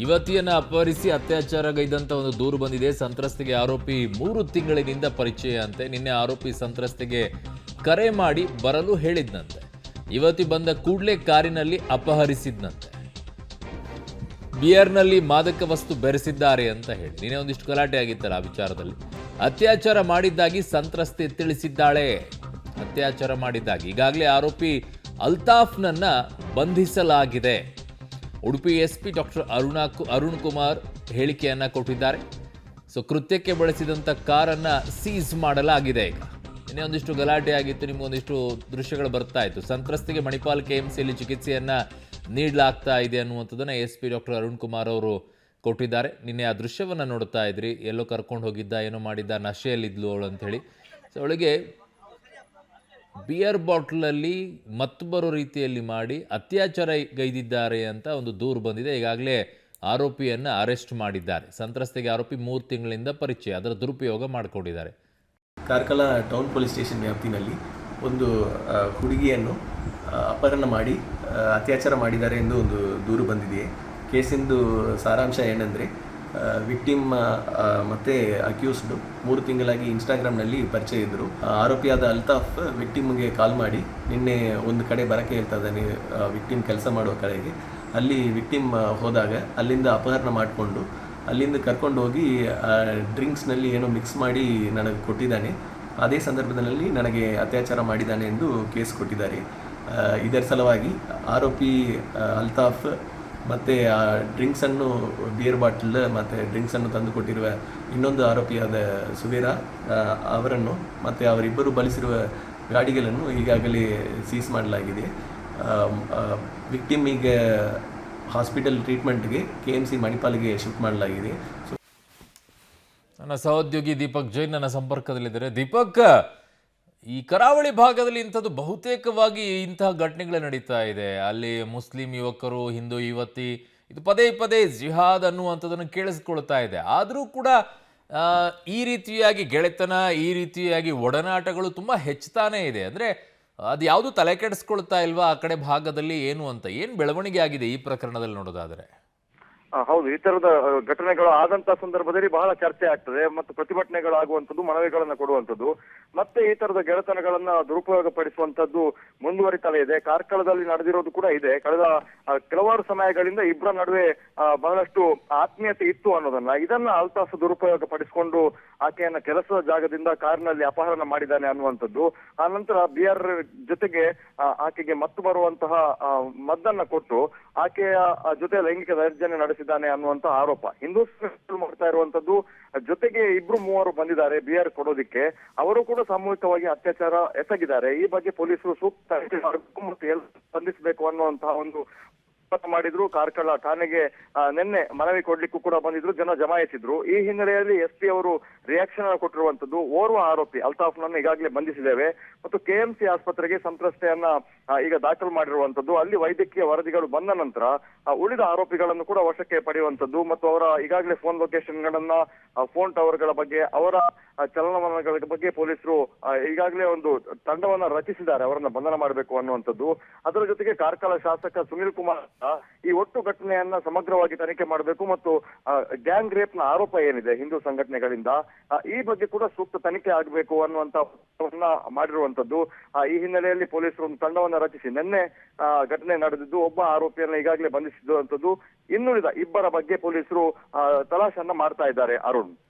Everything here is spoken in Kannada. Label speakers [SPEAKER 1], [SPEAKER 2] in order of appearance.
[SPEAKER 1] ಯುವತಿಯನ್ನ ಅಪಹರಿಸಿ ಅತ್ಯಾಚಾರಗೈದಂಥ ಒಂದು ದೂರು ಬಂದಿದೆ. ಸಂತ್ರಸ್ತೆಗೆ ಆರೋಪಿ ಮೂರು ತಿಂಗಳಿನಿಂದ ಪರಿಚಯ ಅಂತೆ. ನಿನ್ನೆ ಆರೋಪಿ ಸಂತ್ರಸ್ತೆಗೆ ಕರೆ ಮಾಡಿ ಬರಲು ಹೇಳಿದ್ನಂತೆ. ಯುವತಿ ಬಂದ ಕೂಡಲೇ ಕಾರಿನಲ್ಲಿ ಅಪಹರಿಸಿದ್ನಂತೆ. ಬಿಯರ್ನಲ್ಲಿ ಮಾದಕ ವಸ್ತು ಬೆರೆಸಿದ್ದಾರೆ ಅಂತ ಹೇಳಿ. ನಿನ್ನೆ ಒಂದಿಷ್ಟು ಗಲಾಟೆ ಆಗಿತ್ತಲ್ಲ ಆ ವಿಚಾರದಲ್ಲಿ. ಅತ್ಯಾಚಾರ ಮಾಡಿದ್ದಾಗಿ ಸಂತ್ರಸ್ತೆ ತಿಳಿಸಿದ್ದಾಳೆ. ಅತ್ಯಾಚಾರ ಮಾಡಿದ್ದಾಗಿ. ಈಗಾಗಲೇ ಆರೋಪಿ ಅಲ್ತಾಫ್ನನ್ನ ಬಂಧಿಸಲಾಗಿದೆ. Udupi S P doctor Aruna Arun Kumar ಹೇಳಿಕೆಯನ್ನ ಕೊಟ್ಟಿದ್ದಾರೆ. ಸೊ, ಕೃತ್ಯಕ್ಕೆ ಬಳಸಿದಂಥ ಕಾರನ್ನ ಸೀಸ್ ಮಾಡಲಾಗಿದೆ ಈಗ. ಇನ್ನೇ ಒಂದಿಷ್ಟು ಗಲಾಟೆ ಆಗಿತ್ತು ನಿಮಗೊಂದಿಷ್ಟು ದೃಶ್ಯಗಳು ಬರ್ತಾ ಇತ್ತು. ಸಂತ್ರಸ್ತಿಗೆ ಮಣಿಪಾಲ್ ಕೆ ಎಂ ಸಿಯಲ್ಲಿ ಚಿಕಿತ್ಸೆಯನ್ನು ನೀಡಲಾಗ್ತಾ ಇದೆ ಅನ್ನುವಂಥದ್ದನ್ನು S P doctor Arun Kumar ಅವರು ಕೊಟ್ಟಿದ್ದಾರೆ. ನಿನ್ನೆ ಆ ದೃಶ್ಯವನ್ನು ನೋಡ್ತಾ ಇದ್ರಿ. ಎಲ್ಲೋ ಕರ್ಕೊಂಡು ಹೋಗಿದ್ದ, ಏನೋ ಮಾಡಿದ್ದ, ನಶೆಯಲ್ಲಿದ್ಲು ಅವಳು ಅಂಥೇಳಿ. ಸೊ, ಅವಳಿಗೆ ಬಿಯರ್ ಬಾಟ್ಲಲ್ಲಿ ಮತ್ತು ಬರೋ ರೀತಿಯಲ್ಲಿ ಮಾಡಿ ಅತ್ಯಾಚಾರ ಗೈದಿದ್ದಾರೆ ಅಂತ ಒಂದು ದೂರು ಬಂದಿದೆ. ಈಗಾಗಲೇ ಆರೋಪಿಯನ್ನು ಅರೆಸ್ಟ್ ಮಾಡಿದ್ದಾರೆ. ಸಂತ್ರಸ್ತೆಗೆ ಆರೋಪಿ ಮೂರು ತಿಂಗಳಿಂದ ಪರಿಚಯ, ಅದರ ದುರುಪಯೋಗ ಮಾಡಿಕೊಂಡಿದ್ದಾರೆ.
[SPEAKER 2] ಕಾರ್ಕಳ ಟೌನ್ ಪೊಲೀಸ್ ಸ್ಟೇಷನ್ ವ್ಯಾಪ್ತಿನಲ್ಲಿ ಒಂದು ಹುಡುಗಿಯನ್ನು ಅಪಹರಣ ಮಾಡಿ ಅತ್ಯಾಚಾರ ಮಾಡಿದ್ದಾರೆ ಎಂದು ಒಂದು ದೂರು ಬಂದಿದೆ ಕೇಸಿಂದು ಸಾರಾಂಶ ಏನಂದರೆ ವಿಕ್ಟಿಮ್ ಮತ್ತು ಅಕ್ಯೂಸ್ಡ್ ಮೂರು ತಿಂಗಳಾಗಿ ಇನ್ಸ್ಟಾಗ್ರಾಮ್ನಲ್ಲಿ ಪರಿಚಯ ಇದ್ದರು. ಆರೋಪಿಯಾದ ಅಲ್ತಾಫ್ ವಿಕ್ಟಿಮ್ಗೆ ಕಾಲ್ ಮಾಡಿ, ನಿನ್ನೆ ಒಂದು ಕಡೆ ಬರಕ್ಕೆ ಹೇಳ್ತಾ ಇದ್ದಾನೆ ವಿಕ್ಟಿಮ್ ಕೆಲಸ ಮಾಡುವ ಕಡೆಗೆ. ಅಲ್ಲಿ ವಿಕ್ಟಿಮ್ ಹೋದಾಗ ಅಲ್ಲಿಂದ ಅಪಹರಣ ಮಾಡಿಕೊಂಡು, ಅಲ್ಲಿಂದ ಕರ್ಕೊಂಡು ಹೋಗಿ ಡ್ರಿಂಕ್ಸ್ನಲ್ಲಿ ಏನೋ ಮಿಕ್ಸ್ ಮಾಡಿ ನನಗೆ ಕೊಟ್ಟಿದ್ದಾನೆ. ಅದೇ ಸಂದರ್ಭದಲ್ಲಿ ನನಗೆ ಅತ್ಯಾಚಾರ ಮಾಡಿದ್ದಾನೆ ಎಂದು ಕೇಸ್ ಕೊಟ್ಟಿದ್ದಾರೆ. ಇದರ ಸಲುವಾಗಿ ಆರೋಪಿ ಅಲ್ತಾಫ್ ಮತ್ತು ಆ ಡ್ರಿಂಕ್ಸನ್ನು ಬಿಯರ್ ಬಾಟಲ್ ಮತ್ತು ಡ್ರಿಂಕ್ಸನ್ನು ತಂದು ಕೊಟ್ಟಿರುವ ಇನ್ನೊಂದು ಆರೋಪಿಯಾದ ಸುವೀರ ಅವರನ್ನು ಮತ್ತು ಅವರಿಬ್ಬರು ಬಳಸಿರುವ ಗಾಡಿಗಳನ್ನು ಈಗಾಗಲೇ ಸೀಸ್ ಮಾಡಲಾಗಿದೆ. ವಿಕ್ಟಿಮ್ ಈಗ ಹಾಸ್ಪಿಟಲ್ ಟ್ರೀಟ್ಮೆಂಟ್ಗೆ ಕೆ ಎಂ ಸಿ ಮಣಿಪಾಲಿಗೆ ಶಿಫ್ಟ್ ಮಾಡಲಾಗಿದೆ.
[SPEAKER 1] ನನ್ನ ಸಹೋದ್ಯೋಗಿ ದೀಪಕ್ ಜೈನ್ ನನ್ನ ಸಂಪರ್ಕದಲ್ಲಿದ್ದಾರೆ. ದೀಪಕ್ ಈ ಕರಾವಳಿ ಭಾಗದಲ್ಲಿ ಇಂಥದ್ದು ಬಹುತೇಕವಾಗಿ ಇಂತಹ ಘಟನೆಗಳೇ ನಡೀತಾ ಇದೆ. ಅಲ್ಲಿ ಮುಸ್ಲಿಂ ಯುವಕರು, ಹಿಂದೂ ಯುವತಿ, ಇದು ಪದೇ ಪದೇ ಜಿಹಾದ್ ಅನ್ನುವಂಥದ್ದನ್ನು ಕೇಳಿಸ್ಕೊಳ್ತಾ ಇದೆ. ಆದರೂ ಕೂಡ ಈ ರೀತಿಯಾಗಿ ಗೆಳೆತನ, ಈ ರೀತಿಯಾಗಿ ಒಡನಾಟಗಳು ತುಂಬ ಹೆಚ್ಚುತ್ತಾನೇ ಇದೆ. ಅಂದರೆ ಅದು ಯಾವುದು ತಲೆ ಕೆಡಿಸ್ಕೊಳ್ತಾ ಇಲ್ವಾ ಆ ಕಡೆ ಭಾಗದಲ್ಲಿ ಏನು ಅಂತ, ಏನು ಬೆಳವಣಿಗೆ ಆಗಿದೆ ಈ ಪ್ರಕರಣದಲ್ಲಿ ನೋಡೋದಾದರೆ?
[SPEAKER 3] ಹೌದು ಈ ತರದ ಘಟನೆಗಳು ಆದಂತ ಸಂದರ್ಭದಲ್ಲಿ ಬಹಳ ಚರ್ಚೆ ಆಗ್ತದೆ ಮತ್ತು ಪ್ರತಿಭಟನೆಗಳು ಆಗುವಂತದ್ದು ಮನವಿಗಳನ್ನ ಕೊಡುವಂತದ್ದು ಮತ್ತೆ ಈ ತರದ ಗೆಳೆತನಗಳನ್ನ ದುರುಪಯೋಗ ಪಡಿಸುವಂತದ್ದು ಮುಂದುವರಿತಲೇ ಇದೆ. ಕಾರ್ಕಳದಲ್ಲಿ ನಡೆದಿರೋದು ಕೂಡ ಇದೆ. ಕಳೆದ ಕೆಲವಾರು ಸಮಯಗಳಿಂದ ಇಬ್ಬರ ನಡುವೆ ಬಹಳಷ್ಟು ಆತ್ಮೀಯತೆ ಇತ್ತು ಅನ್ನೋದನ್ನ. ಇದನ್ನ ಅಲ್ತಾಫ್ ದುರುಪಯೋಗ ಪಡಿಸಿಕೊಂಡು ಆಕೆಯನ್ನ ಕೆಲಸದ ಜಾಗದಿಂದ ಕಾರಿನಲ್ಲಿ ಅಪಹರಣ ಮಾಡಿದ್ದಾನೆ ಅನ್ನುವಂಥದ್ದು. ಆ ನಂತರ ಬಿಯರ್ ಜೊತೆಗೆ ಆ, ಆಕೆಗೆ ಮತ್ತು ಬರುವಂತಹ ಮದ್ದನ್ನ ಕೊಟ್ಟು ಆಕೆಯ ಜೊತೆ ಲೈಂಗಿಕ ದೌರ್ಜನ್ಯ ನಡೆಸಿದ್ದಾನೆ ಅನ್ನುವಂತ ಆರೋಪ. ಹಿಂದೂ ಮಾಡ್ತಾ ಇರುವಂತದ್ದು, ಜೊತೆಗೆ ಇಬ್ರು ಮೂವರು ಬಂದಿದ್ದಾರೆ ಬಿಆರ್ ಕೊಡೋದಿಕ್ಕೆ. ಅವರು ಕೂಡ ಸಾಮೂಹಿಕವಾಗಿ ಅತ್ಯಾಚಾರ ಎಸಗಿದ್ದಾರೆ. ಈ ಬಗ್ಗೆ ಪೊಲೀಸರು ಸೂಕ್ತ ಮತ್ತು ಸ್ಪಂದಿಸಬೇಕು ಅನ್ನುವಂತಹ ಒಂದು ಮಾಡಿದ್ರು, ಕಾರ್ಕಳ ಠಾಣೆಗೆ ನಿನ್ನೆ ಮನವಿ ಕೊಡ್ಲಿಕ್ಕೂ ಕೂಡ ಬಂದಿದ್ರು, ಜನ ಜಮಾಯಿಸಿದ್ರು. ಈ ಹಿನ್ನೆಲೆಯಲ್ಲಿ ಎಸ್ ಅವರು ರಿಯಾಕ್ಷನ್ ಕೊಟ್ಟಿರುವಂತದ್ದು ಓರ್ವ ಆರೋಪಿ ಅಲ್ತಾಫ್ನನ್ನು ಈಗಾಗಲೇ ಬಂಧಿಸಿದ್ದೇವೆ. ಮತ್ತು ಕೆಎಂಸಿ ಆಸ್ಪತ್ರೆಗೆ ಸಂತ್ರಸ್ತೆಯನ್ನ ಈಗ ದಾಖಲು ಮಾಡಿರುವಂತದ್ದು, ಅಲ್ಲಿ ವೈದ್ಯಕೀಯ ವರದಿಗಳು ಬಂದ ನಂತರ ಉಳಿದ ಆರೋಪಿಗಳನ್ನು ಕೂಡ ವಶಕ್ಕೆ ಪಡೆಯುವಂತದ್ದು ಮತ್ತು ಅವರ ಈಗಾಗಲೇ ಫೋನ್ ಲೊಕೇಶನ್ ಗಳನ್ನ ಫೋನ್ ಟವರ್ಗಳ ಬಗ್ಗೆ, ಅವರ ಚಲನವಲನಗಳ ಬಗ್ಗೆ ಪೊಲೀಸರು ಈಗಾಗಲೇ ಒಂದು ತಂಡವನ್ನ ರಚಿಸಿದ್ದಾರೆ, ಅವರನ್ನ ಬಂಧನ ಮಾಡಬೇಕು ಅನ್ನುವಂಥದ್ದು. ಅದರ ಜೊತೆಗೆ ಕಾರ್ಕಳ ಶಾಸಕ ಸುನಿಲ್ ಕುಮಾರ್ ಈ ಒಟ್ಟು ಘಟನೆಯನ್ನ ಸಮಗ್ರವಾಗಿ ತನಿಖೆ ಮಾಡಬೇಕು ಮತ್ತು ಗ್ಯಾಂಗ್ ರೇಪ್ನ ಆರೋಪ ಏನಿದೆ ಹಿಂದೂ ಸಂಘಟನೆಗಳಿಂದ ಈ ಬಗ್ಗೆ ಕೂಡ ಸೂಕ್ತ ತನಿಖೆ ಆಗಬೇಕು ಅನ್ನುವಂತ ಮಾಡಿರುವಂತದ್ದು ಈ ಹಿನ್ನೆಲೆಯಲ್ಲಿ ಪೊಲೀಸರು ಒಂದು ತಂಡವನ್ನ ರಚಿಸಿ, ನಿನ್ನೆ ಘಟನೆ ನಡೆದಿದ್ದು, ಒಬ್ಬ ಆರೋಪಿಯನ್ನ ಈಗಾಗಲೇ ಬಂಧಿಸಿರುವಂತದ್ದು ಇನ್ನುಳಿದ ಇಬ್ಬರ ಬಗ್ಗೆ ಪೊಲೀಸರು ತಲಾಶನ್ನ ಮಾಡ್ತಾ ಇದ್ದಾರೆ, ಅರುಣ್.